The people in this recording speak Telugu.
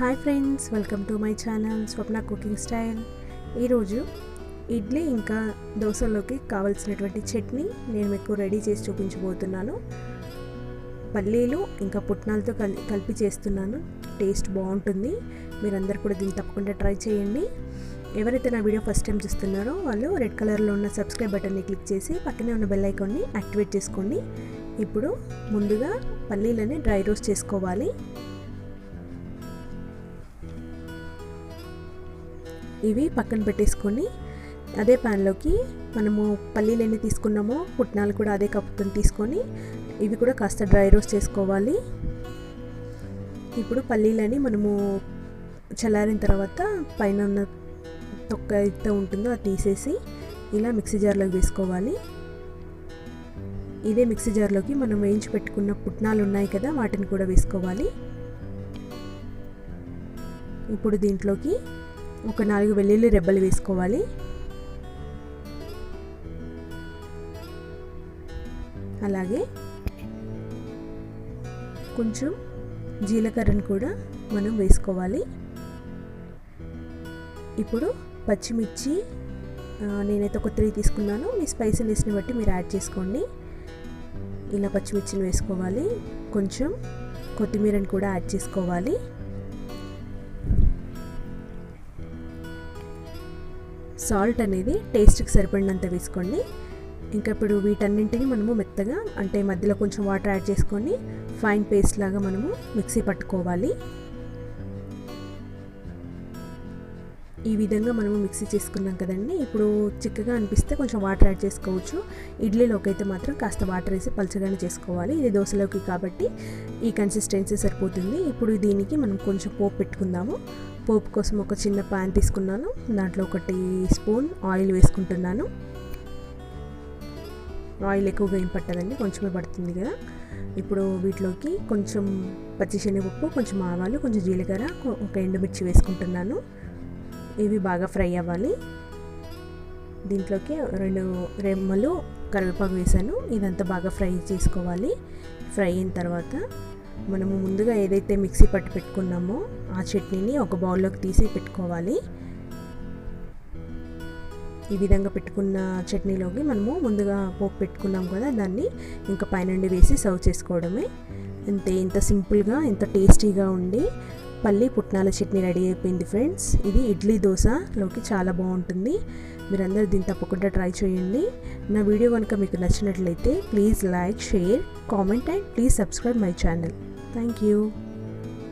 Hi friends welcome to my channel Swapna cooking style. ఈరోజు ఇడ్లీ ఇంకా దోశలోకి కావలసినటువంటి చట్నీ నేను మీకు రెడీ చేసి చూపించబోతున్నాను. పల్లీలు ఇంకా పుట్నాలతో కల్ కలిపి చేస్తున్నాను. టేస్ట్ బాగుంటుంది. మీరందరూ కూడా దీన్ని తప్పకుండా ట్రై చేయండి. ఎవరైతే నా వీడియో ఫస్ట్ టైం చూస్తున్నారో వాళ్ళు రెడ్ కలర్లో ఉన్న సబ్స్క్రైబ్ బటన్ని క్లిక్ చేసి పక్కనే ఉన్న బెల్ ఐకాన్ని యాక్టివేట్ చేసుకోండి. ఇప్పుడు ముందుగా పల్లీలని డ్రై రోస్ట్ చేసుకోవాలి. ఇవి పక్కన పెట్టేసుకొని అదే ప్యాన్లోకి మనము పల్లీలు ఎన్ని తీసుకున్నామో పుట్నాలు కూడా అదే కప్పుతో తీసుకొని ఇవి కూడా కాస్త డ్రై రోస్ట్ చేసుకోవాలి. ఇప్పుడు పల్లీలని మనము చల్లారిన తర్వాత పైన ఉన్న తొక్క అయితే ఉంటుందో అది తీసేసి ఇలా మిక్సీ జార్లోకి వేసుకోవాలి. ఇదే మిక్సీ జార్లోకి మనం వేయించి పెట్టుకున్న పుట్నాలు ఉన్నాయి కదా వాటిని కూడా వేసుకోవాలి. ఇప్పుడు దీంట్లోకి ఒక నాలుగు వెల్లుల్లి రెబ్బలు వేసుకోవాలి. అలాగే కొంచెం జీలకర్రను కూడా మనం వేసుకోవాలి. ఇప్పుడు పచ్చిమిర్చి నేనైతే ఒక త్రీ తీసుకున్నాను. మీ స్పైసీనెస్ని బట్టి మీరు యాడ్ చేసుకోండి. ఇలా పచ్చిమిర్చిని వేసుకోవాలి. కొంచెం కొత్తిమీరని కూడా యాడ్ చేసుకోవాలి. సాల్ట్ అనేది టేస్ట్కి సరిపడినంత వేసుకోండి. ఇంకా ఇప్పుడు వీటన్నింటిని మనము మెత్తగా అంటే మధ్యలో కొంచెం వాటర్ యాడ్ చేసుకొని ఫైన్ పేస్ట్ లాగా మనము మిక్సీ పట్టుకోవాలి. ఈ విధంగా మనము మిక్సీ చేసుకున్నాం కదండి. ఇప్పుడు చిక్కగా అనిపిస్తే కొంచెం వాటర్ యాడ్ చేసుకోవచ్చు. ఇడ్లీలోకి అయితే మాత్రం కాస్త వాటర్ వేసి పలచగానే చేసుకోవాలి. ఇది దోశలోకి కాబట్టి ఈ కన్సిస్టెన్సీ సరిపోతుంది. ఇప్పుడు దీనికి మనం కొంచెం పోపు పెట్టుకుందాము. పోపు కోసం ఒక చిన్న ప్యాన్ తీసుకున్నాను. దాంట్లో ఒక టీ స్పూన్ ఆయిల్ వేసుకుంటున్నాను. ఆయిల్ ఎక్కువగా ఏం పట్టదండి కొంచెమే పడుతుంది కదా. ఇప్పుడు వీటిలోకి కొంచెం పచ్చిశనగపప్పు కొంచెం ఆవాలు కొంచెం జీలకర్ర ఒక ఎండుమిర్చి వేసుకుంటున్నాను. ఇవి బాగా ఫ్రై అవ్వాలి. దీంట్లోకి రెండు రెమ్మలు కరివేపాకు వేసాను. ఇదంతా బాగా ఫ్రై చేసుకోవాలి. ఫ్రై అయిన తర్వాత మనము ముందుగా ఏదైతే మిక్సీ పట్టి పెట్టుకున్నామో ఆ చట్నీని ఒక బౌల్లోకి తీసి పెట్టుకోవాలి. ఈ విధంగా పెట్టుకున్న చట్నీలోకి మనము ముందుగా పోపు పెట్టుకున్నాం కదా దాన్ని ఇంకా పైనుండి వేసి సర్వ్ చేసుకోవడమే. అంతే ఇంత సింపుల్గా ఇంత టేస్టీగా ఉండి పల్లి పుట్నాల చట్నీ రెడీ అయిపోయింది ఫ్రెండ్స్. ఇది ఇడ్లీ దోశలోకి చాలా బాగుంటుంది. మీరందరూ దీన్ని తప్పకుండా ట్రై చేయండి. నా వీడియో కనుక మీకు నచ్చినట్లయితే please like share comment and please subscribe my channel. Thank you.